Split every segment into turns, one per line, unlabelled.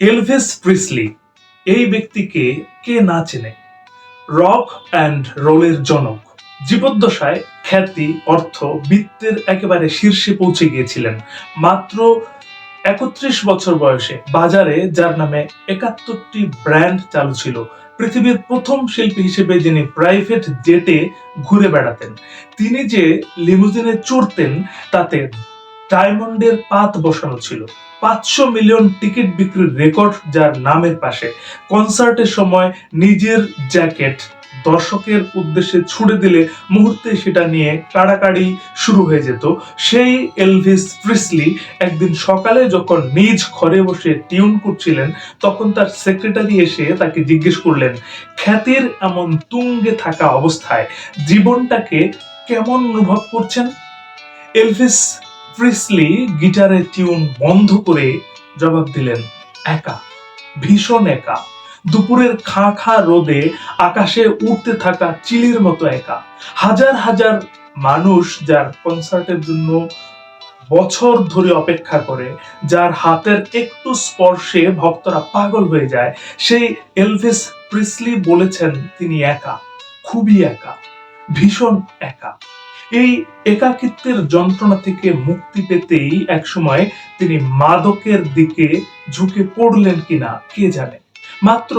Elvis Presley এই ব্যক্তিকে কে না চেনে? রক অ্যান্ড রোলের জনক। জীবদ্দশায় খ্যাতি, অর্থ, বৃত্তের একেবারে শীর্ষে পৌঁছে গিয়েছিলেন। মাত্র একত্রিশ বছর বয়সে বাজারে, যার নামে একাত্তরটি ব্র্যান্ড চালু ছিল। পৃথিবীর প্রথম শিল্পী হিসেবে যিনি প্রাইভেট জেটে ঘুরে বেড়াতেন, তিনি যে লিমুজিনে চড়তেন, তাতে ডায়মন্ডের পাত বসানো ছিল। পাঁচশো মিলিয়ন টিকিট বিক্রির রেকর্ড যার নামের পাশে, কনসার্টের সময় নিজের জ্যাকেট দর্শকের উদ্দেশ্যে ছুড়ে দিলে মুহূর্তে সেটা নিয়ে কাড়াকাড়ি শুরু হয়ে যেত। সেই এলভিস প্রিসলি একদিন সকালে যখন নিজ ঘরে বসে টিউন করছিলেন, তখন তার সেক্রেটারি এসে তাকে জিজ্ঞেস করলেন, খ্যাতির এমন তুঙ্গে থাকা অবস্থায় জীবনটাকে কেমন অনুভব করছেন? এলভিস প্রিসলি গিটারের টিউন বন্ধ করে জবাব দিলেন, একা, ভীষণ একা। দুপুরের খা খা রোদে আকাশে উঠতে থাকা চিলির মতো একা। হাজার হাজার মানুষ যার কনসার্টের জন্য বছর ধরে অপেক্ষা করে, যার হাতের একটু স্পর্শে ভক্তরা পাগল হয়ে যায়। সেই এলভিস প্রিসলি বলেছেন তিনি একা, খুবই একা, ভীষণ একা। এই একাকিত্বের যন্ত্রণা থেকে মুক্তি পেতেই একসময় তিনি মাদকের দিকে ঝুঁকে পড়লেন কিনা, কে জানে? মাত্র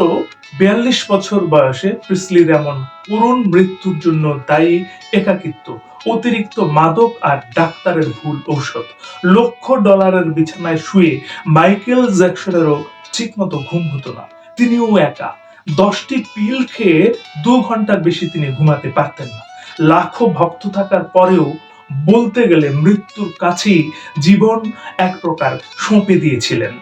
বিয়াল্লিশ বছর বয়সে প্রিসলির এমন করুণ মৃত্যুর জন্য দায়ী একাকিত্ব, অতিরিক্ত মাদক আর ডাক্তারের ভুল ঔষধ, লক্ষ ডলারের বিছানায় শুয়ে মাইকেল জ্যাকসনেরও ঠিকমতো ঘুম হতো না। তিনিও একা, দশটি পিল খেয়ে দু ঘণ্টার বেশি তিনি ঘুমাতে পারতেন না। লাখো ভক্ত থাকার পরেও বলতে গেলে মৃত্যুর কাছেই জীবন এক প্রকার সঁপে দিয়েছিলেন।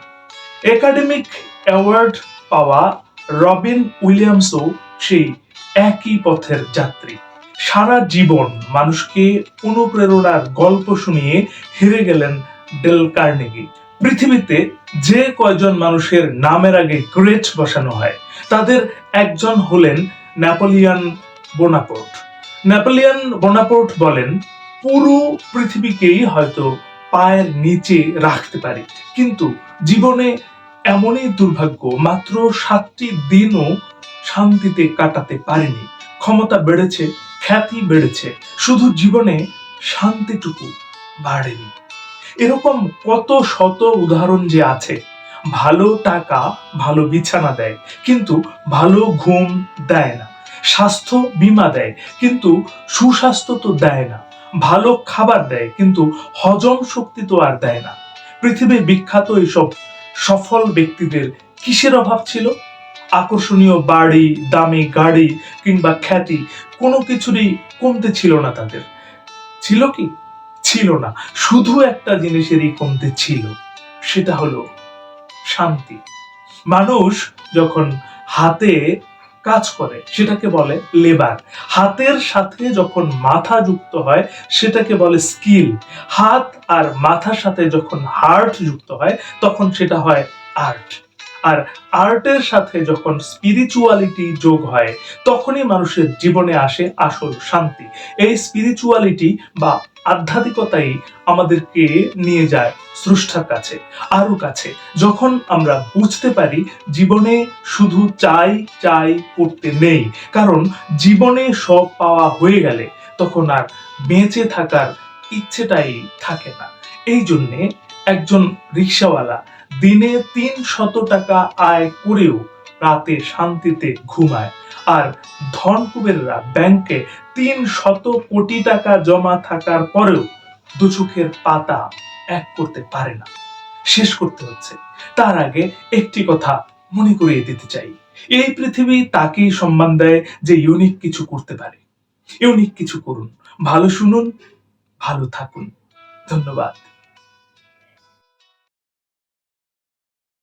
একাডেমিক অ্যাওয়ার্ড পাওয়া রবিন উইলিয়ামসও সেই একই পথের যাত্রী। সারা জীবন মানুষকে অনুপ্রেরণার গল্প শুনিয়ে হেরে গেলেন ডেল কার্নেগি। পৃথিবীতে যে কয়জন মানুষের নামের আগে গ্রেট বসানো হয়, তাদের একজন হলেন নেপোলিয়ান বোনাপোর্ট। নেপোলিয়ান বোনাপোর্ট বলেন, পুরো পৃথিবীকেই হয়তো পায়ের নিচে রাখতে পারি। কিন্তু জীবনে এমনই দুর্ভাগ্য, মাত্র সাতটি দিনও শান্তিতে কাটাতে পারিনি। ক্ষমতা বেড়েছে, খ্যাতি বেড়েছে, শুধু জীবনে শান্তিটুকু বাড়েনি। এরকম কত শত উদাহরণ যে আছে, ভালো টাকা ভালো বিছানা দেয়, কিন্তু ভালো ঘুম দেয় না। স্বাস্থ্য বীমা দেয়, কিন্তু সুস্বাস্থ্য তো দেয় না। ভালো খাবার দেয়, কিন্তু হজম শক্তি তো আর দেয় না। পৃথিবীর বিখ্যাত এইসব সফল ব্যক্তিদের কিসের অভাব ছিল? আকর্ষণীয় বাড়ি, দামি গাড়ি কিংবা খ্যাতি, কোনো কিছুরই কমতে ছিল না তাদের। ছিল কি? ছিল না। শুধু একটা জিনিসেরই কমতে ছিল, সেটা হলো শান্তি। মানুষ যখন হাতে কাজ করে, সেটাকে বলে লেবার হাতের সাথে যখন মাথা যুক্ত হয়, সেটাকে বলে স্কিল হাত আর মাথার সাথে যখন হার্ট যুক্ত হয়, তখন সেটা হয় আর্ট আর আর্টের সাথে যখন স্পিরিচুয়ালিটি যোগ হয়, তখনই মানুষের জীবনে আসে আসল শান্তি। এই স্পিরিচুয়ালিটি বা আধ্যাত্মিকতাই আমাদেরকে নিয়ে যায় স্রষ্টার কাছে আরও কাছে। যখন আমরা বুঝতে পারি জীবনে শুধু চাই চাই করতে নেই, কারণ জীবনে সব পাওয়া হয়ে গেলে তখন আর বেঁচে থাকার ইচ্ছেটাই থাকে না। এই জন্যে একজন রিক্সাওয়ালা দিনে তিন শত টাকা আয় করেও রাতে শান্তিতে ঘুমায়। আর ধন কুবেররা ব্যাংকে তিন শত কোটি টাকা জমা থাকার পরেও দু চোখের পাতা এক করতে পারে না। শেষ করতে হচ্ছে। তার আগে একটি কথা মনে করিয়ে দিতে চাই। এই পৃথিবী তাকেই সম্মান দেয় যে ইউনিক কিছু করতে পারে। ইউনিক কিছু করুন। ভালো শুনুন, ভালো থাকুন। ধন্যবাদ।